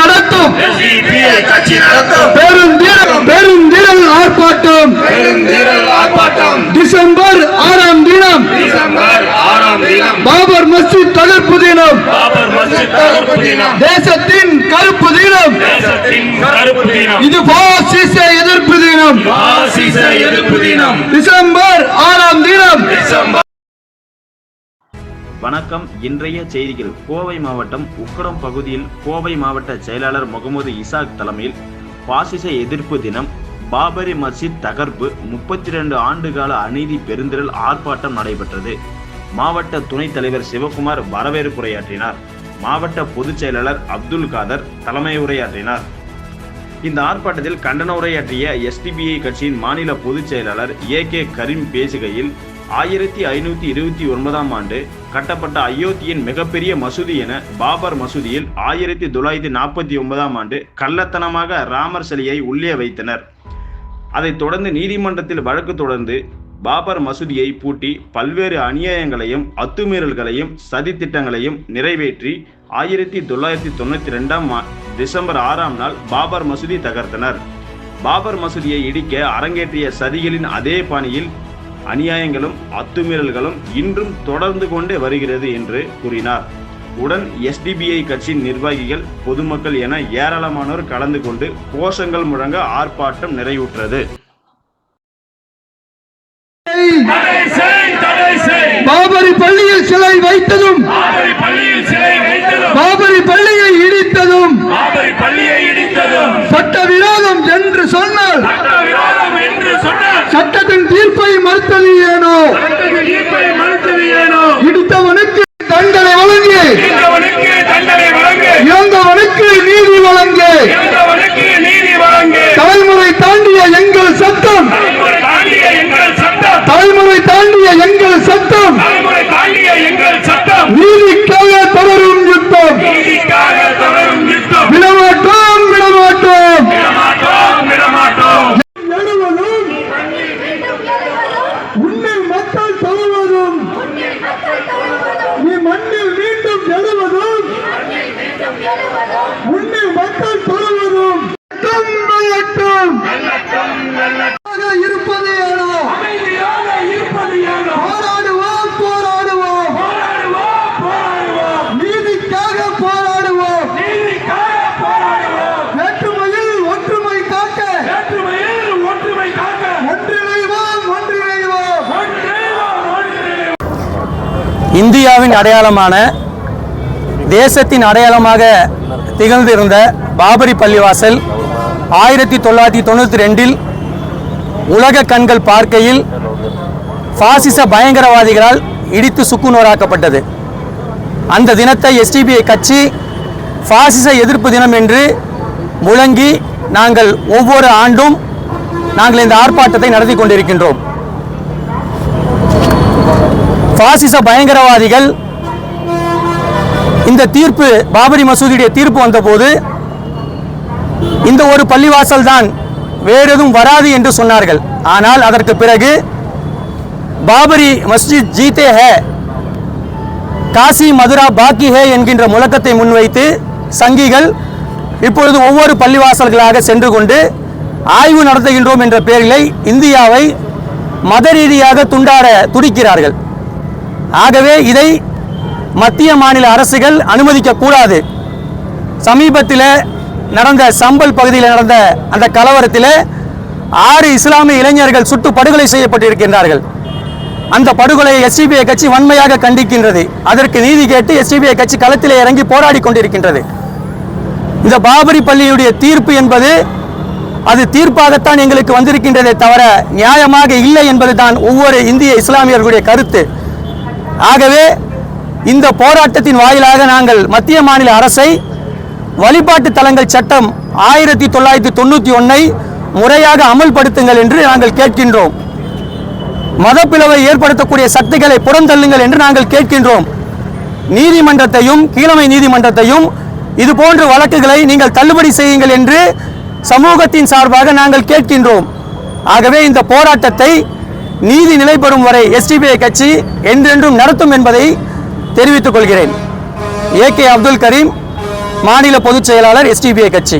நடத்தும். பெரும் வீரர் ஆர்ப்பாட்டம். டிசம்பர் ஆறாம் தினம். பாபர் மஸ்ஜித் தகர்ப்பு தினம். தேசத்தின் கருப்பு தினம். இது பாசிச எதிர்ப்பு தினம். டிசம்பர் ஆறாம் தினம். வணக்கம். இன்றைய செய்திகள். கோவை மாவட்டம் உக்கடம் பகுதியில் கோவை மாவட்ட செயலாளர் முகமது இசாக் தலைமையில் பாசிச எதிர்ப்பு தினம். பாபரி மஸ்ஜித் தகர்ப்பு முப்பத்தி ரெண்டு ஆண்டுகால அநீதி பெருந்திரல் ஆர்ப்பாட்டம் நடைபெற்றது. மாவட்ட துணைத் தலைவர் சிவகுமார் வரவேற்புரையாற்றினார். மாவட்ட பொதுச் செயலாளர் அப்துல் காதர் தலைமை உரையாற்றினார். இந்த ஆர்ப்பாட்டத்தில் கண்டன உரையாற்றிய எஸ்டிபிஐ கட்சியின் மாநில பொதுச் செயலாளர் ஏ கே கரீம் பேசுகையில் ஆயிரத்தி ஐநூத்தி இருபத்தி ஒன்பதாம் ஆண்டு கட்டப்பட்ட அயோத்தியின் மிகப்பெரிய மசூதி என பாபர் மசூதியில் ஆயிரத்தி தொள்ளாயிரத்தி நாற்பத்தி ஒன்பதாம் ஆண்டு கள்ளத்தனமாக ராமர் சிலையை உள்ளே வைத்தனர். அதைத் தொடர்ந்து நீதிமன்றத்தில் வழக்கு தொடர்ந்து பாபர் மசூதியை பூட்டி பல்வேறு அநியாயங்களையும் அத்துமீறல்களையும் சதித்திட்டங்களையும் நிறைவேற்றி ஆயிரத்தி தொள்ளாயிரத்தி தொண்ணூத்தி ரெண்டாம் டிசம்பர் ஆறாம் நாள் பாபர் மசூதி தகர்த்தனர். பாபர் மசூதியை இடிக்க அரங்கேற்றிய சதிகளின் அதே பாணியில் அநியாயங்களும் அத்துமீறல்களும் இன்றும் தொடர்ந்து கொண்டே வருகிறது என்று கூறினார். உடன் எஸ்டிபிஐ கட்சியின் நிர்வாகிகள் பொதுமக்கள் என ஏராளமானோர் கலந்து கொண்டு கோஷங்கள் முழங்க ஆர்ப்பாட்டம் நிறைவுற்றது. பாபரி பள்ளியில் சிலை வைத்ததும் பாபரி பள்ளியில் சிலை வைத்ததும் பாபரி பள்ளியை இடித்ததும் பாபரி பள்ளியை இடித்ததும் சட்டவிரோதம் என்று சொன்னால் சட்ட விரோதம் என்று சொன்னார் சட்டத்தின் தீர்ப்பை மறுத்தது ஏனோ இடித்தவனுக்கு தண்டனை வழங்கு. இறந்தவனுக்கு நீதி வழங்கு. இந்தியாவின் அடையாளமான தேசத்தின் அடையாளமாக திகழ்ந்திருந்த பாபரி பள்ளிவாசல் ஆயிரத்தி தொள்ளாயிரத்தி தொண்ணூற்றி ரெண்டில் உலக கண்கள் பார்க்கையில் பாசிச பயங்கரவாதிகளால் இடித்து சுக்குநூறாக்கப்பட்டது அந்த தினத்தை எஸ்டிபிஐ கட்சி பாசிச எதிர்ப்பு தினம் என்று முழங்கி நாங்கள் ஒவ்வொரு ஆண்டும் நாங்கள் இந்த ஆர்ப்பாட்டத்தை நடத்தி கொண்டிருக்கின்றோம். பாசிச பயங்கரவாதிகள். இந்த தீர்ப்பு பாபரி மசூதியுடைய தீர்ப்பு வந்தபோது இந்த ஒரு பள்ளிவாசல் தான் வேறு எதுவும் வராது என்று சொன்னார்கள். ஆனால் அதற்கு பிறகு பாபரி மஸ்ஜித் ஜீத்தே ஹே காசி மதுரா பாக்கி ஹே என்கின்ற முழக்கத்தை முன்வைத்து சங்கிகள் இப்பொழுது ஒவ்வொரு பள்ளிவாசல்களாக சென்று கொண்டு ஆய்வு நடத்துகின்றோம் என்ற பெயரிலே இந்தியாவை மத ரீதியாக துண்டாட துடிக்கிறார்கள். ஆகவே இதை மத்திய மாநில அரசுகள் அனுமதிக்க கூடாது சமீபத்தில் நடந்த சம்பல் பகுதியில் நடந்த அந்த கலவரத்தில் ஆறு இஸ்லாமிய இளைஞர்கள் சுட்டு படுகொலை செய்யப்பட்டிருக்கின்றார்கள். அந்த படுகொலையை எஸ்டிபிஐ கட்சி வன்மையாக கண்டிக்கின்றது. அதற்கு நீதி கேட்டு எஸ்டிபிஐ கட்சி களத்திலே இறங்கி போராடி கொண்டிருக்கின்றது. இந்த பாபரி பள்ளியுடைய தீர்ப்பு என்பது அது தீர்ப்பாகத்தான் எங்களுக்கு வந்திருக்கின்றதே தவிர நியாயமாக இல்லை என்பதுதான் ஒவ்வொரு இந்திய இஸ்லாமியர்களுடைய கருத்து. ஆகவே இந்த போராட்டத்தின் வாயிலாக நாங்கள் மத்திய மாநில அரசை வழிபாட்டு தலங்கள் சட்டம் ஆயிரத்தி தொள்ளாயிரத்தி தொண்ணூற்றி ஒன்றை முறையாக அமல்படுத்துங்கள் என்று நாங்கள் கேட்கின்றோம். மதப்பிளவை ஏற்படுத்தக்கூடிய சக்திகளை புறந்தள்ளுங்கள் என்று நாங்கள் கேட்கின்றோம். நீதிமன்றத்தையும் கீழமை நீதிமன்றத்தையும் இது போன்ற வழக்குகளை நீங்கள் தள்ளுபடி செய்யுங்கள் என்று சமூகத்தின் சார்பாக நாங்கள் கேட்கின்றோம். ஆகவே இந்த போராட்டத்தை நீதி நிலைப்பெறும் வரை எஸ்டிபிஐ கட்சி என்றென்றும் நடத்தும் என்பதை தெரிவித்துக் கொள்கிறேன். ஏ கே அப்துல் கரீம் மாநில பொதுச் செயலாளர் எஸ்டிபிஐ கட்சி.